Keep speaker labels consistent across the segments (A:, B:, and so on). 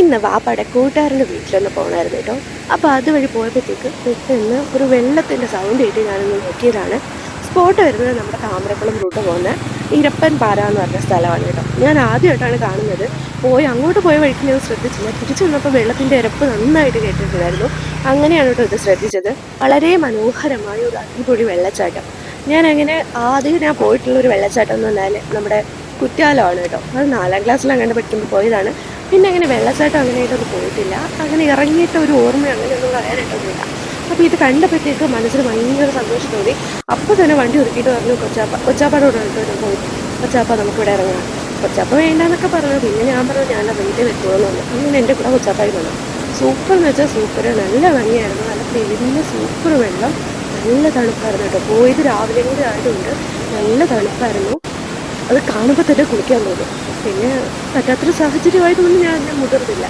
A: ഇന്ന് വാപ്പയുടെ കൂട്ടുകാരന്റെ വീട്ടിലൊന്ന് പോകണമായിരുന്നു കേട്ടോ. അപ്പോൾ അതുവഴി പോയപ്പോഴത്തേക്ക് പെട്ടെന്ന് ഒരു വെള്ളത്തിന്റെ സൗണ്ട് കേട്ട് ഞാനൊന്ന് നോക്കിയതാണ്. സ്പോട്ട് വരുന്നത് നമ്മുടെ താമരക്കുളം റൂട്ട് പോകുന്ന ഇരപ്പൻ പാറ എന്ന് പറഞ്ഞ സ്ഥലമാണ് കേട്ടോ. ഞാൻ ആദ്യമായിട്ടാണ് കാണുന്നത്. പോയി അങ്ങോട്ട് പോയ വഴിക്ക് ഞാൻ ശ്രദ്ധിച്ചില്ല. തിരിച്ചു വന്നപ്പോൾ വെള്ളത്തിന്റെ ഇരപ്പ് നന്നായിട്ട് കേട്ടിട്ടുണ്ടായിരുന്നു. അങ്ങനെയാണ് കേട്ടോ ഇത് ശ്രദ്ധിച്ചത്. വളരെ മനോഹരമായ ഒരു അടിപൊളി വെള്ളച്ചാട്ടം. ഞാൻ അങ്ങനെ ആദ്യം ഞാൻ പോയിട്ടുള്ള ഒരു വെള്ളച്ചാട്ടം എന്ന് പറഞ്ഞാൽ നമ്മുടെ കുറ്റാലമാണ് കേട്ടോ. അത് നാലാം ക്ലാസ്സിൽ അങ്ങനെ പഠിക്കുമ്പോൾ പോയതാണ്. പിന്നെ അങ്ങനെ വെള്ളച്ചാട്ടം അങ്ങനെയായിട്ടൊന്നും പോയിട്ടില്ല. അങ്ങനെ ഇറങ്ങിയിട്ട് ഒരു ഓർമ്മ അങ്ങനെയൊന്നും കളയാനായിട്ടൊന്നുമില്ല അപ്പോൾ ഇത് കണ്ടപ്പോഴത്തേക്ക് മനസ്സിന് ഭയങ്കര സന്തോഷം തോന്നി. അപ്പോൾ തന്നെ വണ്ടി ഒരുക്കിയിട്ട് പറഞ്ഞു കൊച്ചാപ്പ കൊച്ചാപ്പാടോട് പോയി കൊച്ചാപ്പ നമുക്കിവിടെ ഇറങ്ങാം. കൊച്ചാപ്പ വേണ്ടാന്നൊക്കെ പറഞ്ഞു. പിന്നെ ഞാൻ പറഞ്ഞു ഞാൻ വീട്ടിൽ വെക്കുമെന്ന് പറഞ്ഞു. അങ്ങനെ എന്റെ കൂടെ കൊച്ചാപ്പായി വന്നു. സൂപ്പർ എന്ന് വെച്ചാൽ സൂപ്പർ നല്ല ഭംഗിയായിരുന്നു. നല്ല തെളിഞ്ഞ സൂപ്പർ വെള്ളം. നല്ല തണുപ്പായിരുന്നു കേട്ടോ. പോയത് രാവിലെ കൂടി ആയതുകൊണ്ട് നല്ല തണുപ്പായിരുന്നു. അത് കാണുമ്പോൾ തന്നെ കുളിക്കാൻ തോന്നും. പിന്നെ പറ്റാത്തൊരു സാഹചര്യമായതുകൊണ്ട് ഞാൻ ഞാൻ മുതിർന്നില്ല.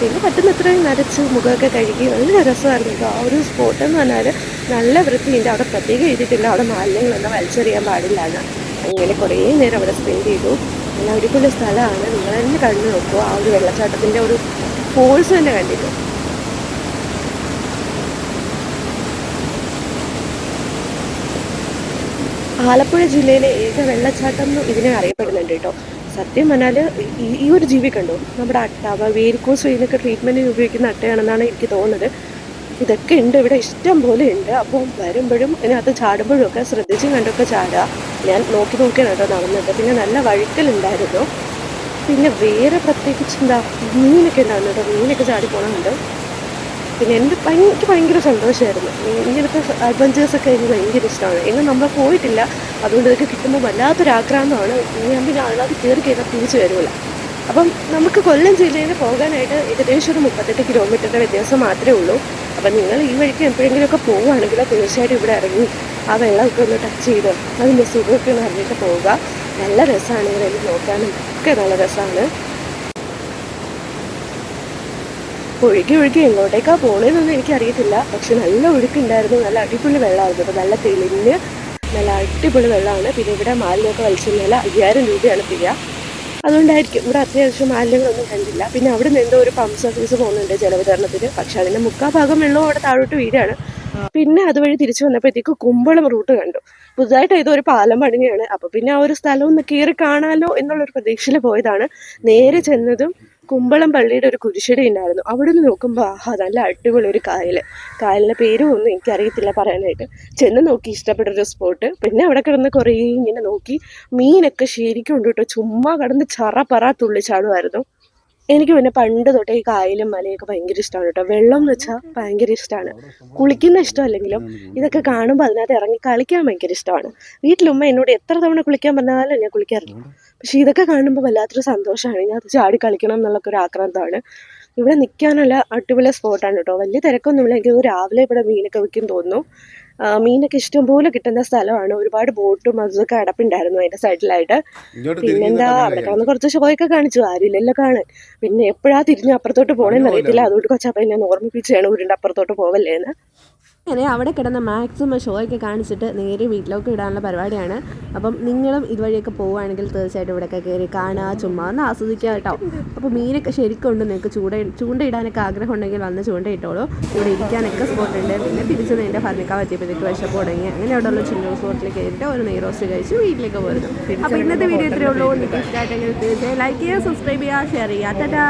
A: പിന്നെ പറ്റുന്നത്രയും നരച്ച് മുഖമൊക്കെ കഴുകി നല്ല രസമായിരുന്നു കേട്ടോ. ആ ഒരു സ്പോട്ട് എന്ന് പറഞ്ഞാൽ നല്ല വൃത്തിയുണ്ട്. അവിടെ പ്രത്യേകം എഴുതിയിട്ടില്ല അവിടെ മാലിന്യങ്ങളൊന്നും വലിച്ചെറിയാൻ പാടില്ല എന്ന്. അങ്ങനെ കുറേ നേരം അവിടെ സ്പെൻഡ് ചെയ്തു. നല്ല അടിപൊളി സ്ഥലമാണ്. നിങ്ങൾ തന്നെ കണ്ടു ആ ഒരു വെള്ളച്ചാട്ടത്തിന്റെ ഒരു ഫോഴ്സ് തന്നെ കണ്ടിട്ട് ആലപ്പുഴ ജില്ലയിലെ ഏക വെള്ളച്ചാട്ടം എന്ന് ഇതിനെ അറിയപ്പെടുന്നുണ്ട് കേട്ടോ. സത്യം പറഞ്ഞാൽ ഈ ഒരു ജീവി കണ്ടോ? നമ്മുടെ അട്ട വേരിക്കോസ് വെയിലൊക്കെ ട്രീറ്റ്മെന്റിന് ഉപയോഗിക്കുന്ന അട്ടയാണെന്നാണ് എനിക്ക് തോന്നുന്നത്. ഇതൊക്കെ ഉണ്ട് ഇവിടെ ഇഷ്ടം പോലെ ഉണ്ട്. അപ്പോൾ വരുമ്പോഴും ഇതിനകത്ത് ചാടുമ്പോഴും ഒക്കെ ശ്രദ്ധിച്ചും കണ്ടൊക്കെ ചാടുക. ഞാൻ നോക്കി നോക്കിയാണ് കേട്ടോ നടന്നത്. പിന്നെ നല്ല വഴുക്കലുണ്ടായിരുന്നു പിന്നെ വേറെ പ്രത്യേകിച്ച് എന്താ? മീനൊക്കെ ഉണ്ടായിരുന്നു മീനൊക്കെ ചാടി പോകണമുണ്ട് പിന്നെ എന്റെ എനിക്ക് ഭയങ്കര സന്തോഷമായിരുന്നു ഇങ്ങനത്തെ അഡ്വഞ്ചേഴ്സൊക്കെ എനിക്ക് ഭയങ്കര ഇഷ്ടമാണ് എങ്ങും നമ്മൾ പോയിട്ടില്ല. അതുകൊണ്ട് ഇതൊക്കെ കിട്ടുമ്പോൾ വല്ലാത്തൊരു ആക്രാന്തമാണ് ഞാൻ പിന്നെ അതിനകത്ത് കയറി കഴിഞ്ഞാൽ തിരിച്ചു വരില്ല അപ്പം നമുക്ക് കൊല്ലം ജില്ലയിൽ പോകാനായിട്ട് ഏകദേശം ഒരു മുപ്പത്തെട്ട് കിലോമീറ്ററിന്റെ വ്യത്യാസം മാത്രമേ ഉള്ളൂ. അപ്പം നിങ്ങൾ ഈ വഴിക്ക് എപ്പോഴെങ്കിലുമൊക്കെ പോവുകയാണെങ്കിൽ തീർച്ചയായിട്ടും ഇവിടെ ഇറങ്ങി ആ വെള്ളമൊക്കെ ഒന്ന് ടച്ച് ചെയ്ത് അതിന്റെ സുഖമൊക്കെ ഒന്ന് അറിഞ്ഞിട്ട് പോവുക. നല്ല രസമാണ് ഇവിടെ നോക്കാനും. ഒക്കെ നല്ല രസമാണ്. ഒഴുകി ഒഴുകി എങ്ങോട്ടേക്കാ പോണേന്നൊന്നും എനിക്കറിയത്തില്ല. പക്ഷെ നല്ല ഒഴുക്കുണ്ടായിരുന്നു. നല്ല അടിപൊളി വെള്ളമായിരുന്നു. അപ്പോൾ നല്ല തെളിഞ്ഞ് നല്ല അടിപൊളി വെള്ളമാണ്. പിന്നെ ഇവിടെ മാലിന്യമൊക്കെ വലിച്ചെന്നാൽ അയ്യായിരം രൂപയാണ് പിഴ. അതുകൊണ്ടായിരിക്കും ഇവിടെ അത്യാവശ്യം മാലിന്യങ്ങളൊന്നും കണ്ടില്ല. പിന്നെ അവിടെ നിന്ന് എന്തോ ഒരു പമ്പ് സർവീസ് പോകുന്നുണ്ട് ജലവിതരണത്തിന്. പക്ഷെ അതിന്റെ മുക്കാ ഭാഗം വെള്ളവും അവിടെ താഴോട്ട് വീഴാണ്. പിന്നെ അതുവഴി തിരിച്ചു വന്നപ്പോഴത്തേക്ക് കുമ്പളം റൂട്ട് കണ്ടു. പുതുതായിട്ട് ഏതോ ഒരു പാലം പണിയാണ് അപ്പോൾ പിന്നെ ആ ഒരു സ്ഥലം ഒന്ന് കയറി കാണാലോ എന്നുള്ളൊരു പ്രതീക്ഷയിൽ പോയതാണ്. നേരെ ചെന്നതും കുമ്പളം പള്ളിയുടെ ഒരു കുരിശടി ഉണ്ടായിരുന്നു. അവിടെ നിന്ന് നോക്കുമ്പോൾ ആഹാ നല്ല അടിപൊളി ഒരു കായൽ കായലിന്റെ പേരും ഒന്നും എനിക്കറിയത്തില്ല പറയാനായിട്ട്. ചെന്ന് നോക്കി ഇഷ്ടപ്പെട്ട ഒരു സ്പോട്ട് പിന്നെ അവിടെ കിടന്ന് കുറേ ഇങ്ങനെ നോക്കി. മീനൊക്കെ ശരിക്കും ഉണ്ട് കേട്ടോ ചുമ്മാ കിടന്ന് ചറ പറ തുള്ളിച്ചാടുമായിരുന്നു. എനിക്ക് പിന്നെ പണ്ട് തൊട്ടേ ഈ കായലും മലയൊക്കെ ഭയങ്കര ഇഷ്ടമാണ് കേട്ടോ. വെള്ളം എന്ന് വെച്ചാൽ ഭയങ്കര ഇഷ്ടമാണ് കുളിക്കുന്ന ഇഷ്ടമല്ലെങ്കിലും ഇതൊക്കെ കാണുമ്പോൾ അതിനകത്ത് ഇറങ്ങി കളിക്കാൻ ഭയങ്കര ഇഷ്ടമാണ് വീട്ടിലുമ്മ എന്നോട് എത്ര തവണ കുളിക്കാൻ പറഞ്ഞാലും ഞാൻ കുളിക്കാറില്ല. പക്ഷേ ഇതൊക്കെ കാണുമ്പോൾ വല്ലാത്തൊരു സന്തോഷമാണ്. ഞാൻ ചാടി കളിക്കണം എന്നുള്ളൊക്കെ ഒരു ആക്രാന്തമാണ് ഇവിടെ നിൽക്കാനുള്ള അടിപൊളി സ്പോട്ടാണ് കേട്ടോ. വലിയ തിരക്കൊന്നുമില്ല. എനിക്ക് രാവിലെ ഇവിടെ മീനൊക്കെ വിൽക്കും തോന്നുന്നു. മീനൊക്കെ ഇഷ്ടംപോലെ കിട്ടുന്ന സ്ഥലമാണ്. ഒരുപാട് ബോട്ടും അതൊക്കെ അടപ്പുണ്ടായിരുന്നു അതിന്റെ സൈഡിലായിട്ട്. പിന്നെന്താ അവിടെ കിടന്ന് കുറച്ച് ഷോയൊക്കെ കാണിച്ചു. ആരുമില്ലല്ലോ കാണാൻ. പിന്നെ എപ്പോഴാ തിരിഞ്ഞ് അപ്പുറത്തോട്ട് പോകണമെന്ന് അറിയത്തില്ല. അതുകൊണ്ട് കൊച്ചപ്പ എന്നെ ഓർമ്മിപ്പിച്ചാണ് ഉരുണ്ട് അപ്പുറത്തോട്ട് പോവല്ലേന്ന്. അങ്ങനെ അവിടെ കിടന്ന മാക്സിമം ഷോയൊക്കെ കാണിച്ചിട്ട് നേരെ വീട്ടിലേക്ക് ഇടാനുള്ള പരിപാടിയാണ്. അപ്പം നിങ്ങളും ഇതുവഴിയൊക്കെ പോവുകയാണെങ്കിൽ തീർച്ചയായിട്ടും ഇവിടെയൊക്കെ കയറി കാണുക ചുമ്മാ ഒന്ന് ആസ്വദിക്കുക കേട്ടോ. അപ്പോൾ മീനൊക്കെ ശരിക്കും ഉണ്ട്. നിങ്ങൾക്ക് ചൂണ്ട ഇടാനൊക്കെ ആഗ്രഹം ഉണ്ടെങ്കിൽ വന്ന് ചൂണ്ടയിട്ടോളൂ ഇവിടെ ഇരിക്കാനൊക്കെ സ്പോട്ട് ഉണ്ട്. പിന്നെ തിരിച്ച് നേരെ ഫർണിക്കാൻ പറ്റിയപ്പോഴത്തേക്ക് വിശപ്പ് തുടങ്ങി. അങ്ങനെ അവിടെയുള്ള ചുണ്ടൂർ സ്പോട്ടിൽ കയറിയിട്ട് ഒരു നെയ്റോസ്റ്റ് കഴിച്ച് വീട്ടിലേക്ക് പോരുന്നു. അപ്പോൾ ഇന്നത്തെ വീഡിയോ ഇത്രയേ ഉള്ളൂ. നിങ്ങൾക്ക് ഇഷ്ടമായിട്ടെങ്കിൽ തീർച്ചയായും ലൈക്ക് ചെയ്യുക സബ്സ്ക്രൈബ് ചെയ്യുക ഷെയർ ചെയ്യുക. ടാറ്റാ